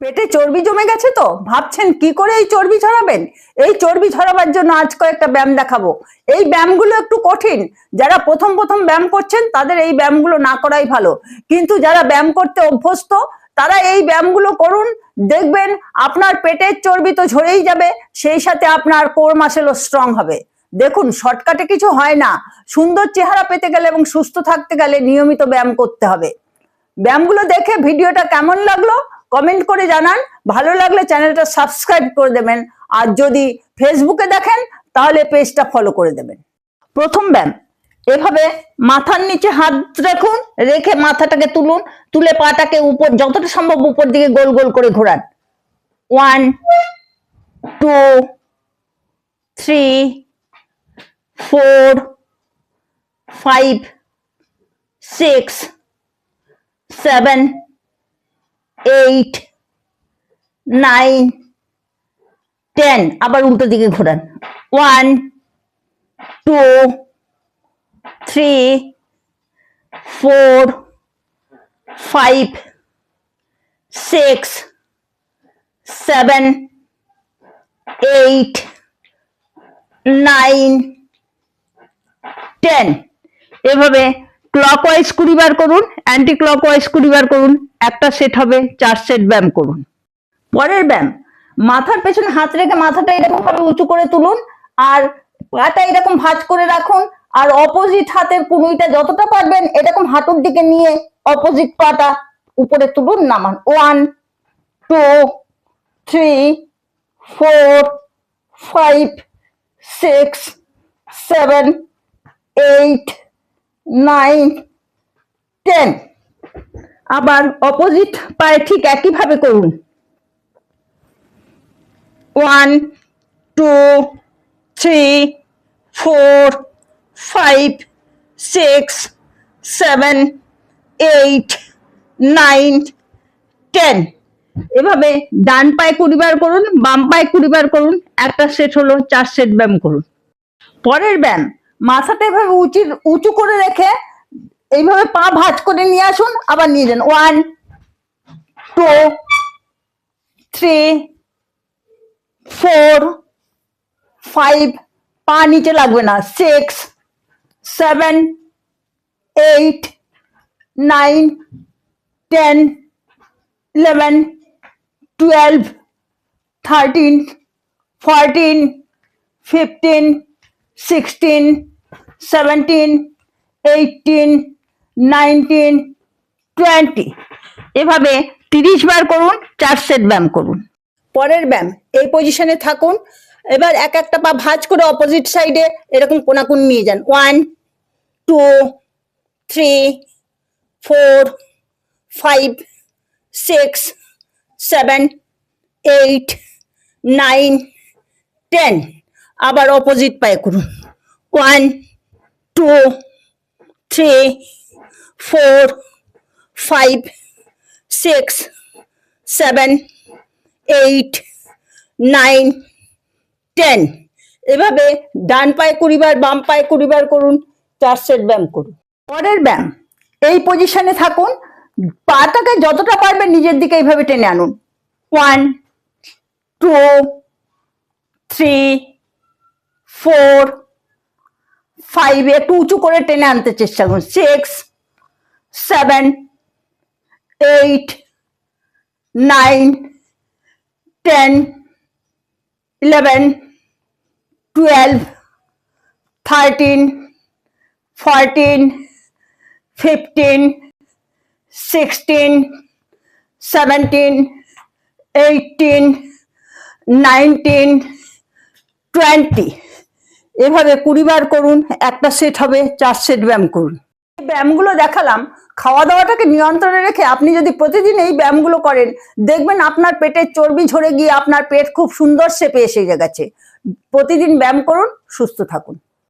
পেটে চর্বি জমে গেছে তো? ভাবছেন কি করে এই চর্বি ঝরাবেন এই চর্বি ঝরাবার জন্য আজ কয়েকটা ব্যায়াম দেখাবো। এই ব্যায়ামগুলো একটু কঠিন। যারা প্রথম প্রথম ব্যায়াম করছেন, তাদের এই ব্যায়ামগুলো না করাই ভালো। কিন্তু যারা ব্যায়াম করতে অভ্যস্ত, তারা এই ব্যায়ামগুলো করুন। দেখবেন আপনার পেটের চর্বি তো ঝরেই যাবে, সেই সাথে আপনার কোর মাসেলও স্ট্রং হবে। দেখুন শর্টকাটে কিছু হয় না। সুন্দর চেহারা পেতে গেলে এবং সুস্থ থাকতে গেলে নিয়মিত ব্যায়াম করতে হবে। ব্যায়ামগুলো দেখে ভিডিওটা কেমন লাগল? কমেন্ট করে জানান। ভালো লাগলে চ্যানেলটা সাবস্ক্রাইব করে দেবেন। আর যদি ফেসবুকে দেখেন, তাহলে পেজটা ফলো করে দেবেন। প্রথম ব্যায়াম। এভাবে মাথার নিচে হাত রাখুন, রেখে মাথাটাকে তুলুন, তুলে পাটাকে উপর, যতটা সম্ভব উপর দিকে গোল গোল করে ঘোরান। One two three four five six seven eight nine ten আবার উল্টো দিকে ঘোরান। One two three four five six seven eight nine ten এভাবে ক্লকওয়াইজ কুড়ি বার করুন অ্যান্টি ক্লকওয়াইজ কুড়ি বার করুন, একটা সেট হবে, চার সেট ব্যায়াম করুন। পরের ব্যায়াম, মাথার পেছনে হাত রেখে মাথাটা এরকম ভাবে উঁচু করে তুলুন, আর পাটা এরকম ভাঁজ করে রাখুন, আর অপোজিট হাতের কুনুইটা যতটা পারবেন এরকম হাঁটুর দিকে নিয়ে অপোজিট পাটা উপরে তুলুন, নামান। One two three four five six seven eight nine ten আবার অপোজিট পায়ে ঠিক একইভাবে করুন। One two three four five six seven eight nine ten এভাবে ডান পায়ে কুড়ি বার করুন, বাম পায়ে কুড়ি বার করুন, একটা সেট হলো, চার সেট ব্যায়াম করুন। পরের ব্যায়াম। মাথাটা এভাবে উঁচু উঁচু করে রেখে এইভাবে পা ভাঁজ করে নিয়ে আসুন, আবার নিয়ে যান। One two three four five পা নিচে লাগবে না। Six seven eight nine ten eleven twelve thirteen fourteen fifteen sixteen seventeen eighteen nineteen twenty এভাবে তিরিশ বার করুন, চার সেট ব্যায়াম করুন। পরের ব্যায়াম, এই পজিশনে থাকুন। এবার এক একটা পা ভাঁজ করে অপোজিট সাইডে এরকম কোনাকুন নিয়ে যান। One two three four five six seven eight nine ten আবার অপোজিট পায়ে করুন। One two three four five six seven eight nine ten এভাবে ডান পায়ে কুড়িবার বাম পায়ে কুড়িবার করুন চার সেট ব্যায়াম করুন। পরের ব্যায়াম, এই পজিশনে থাকুন, পাটাকে যতটা পারবেন নিজের দিকে এইভাবে টেনে আনুন। One two three four, five একটু উঁচু করে টেনে আনতে চেষ্টা করুন। Six, seven, eight, nine, ten, eleven, twelve, thirteen, fourteen, fifteen, sixteen, seventeen, eighteen, nineteen, twenty. এভাবে কুড়ি বার করুন, একটা সেট হবে, চার সেট ব্যায়াম করুন। এই ব্যায়ামগুলো দেখালাম, খাওয়া দাওয়াটাকে নিয়ন্ত্রণে রেখে আপনি যদি প্রতিদিন এই ব্যায়ামগুলো করেন, দেখবেন আপনার পেটের চর্বি ঝরে গিয়ে আপনার পেট খুব সুন্দর সেপে এসে গেছে। প্রতিদিন ব্যায়াম করুন, সুস্থ থাকুন।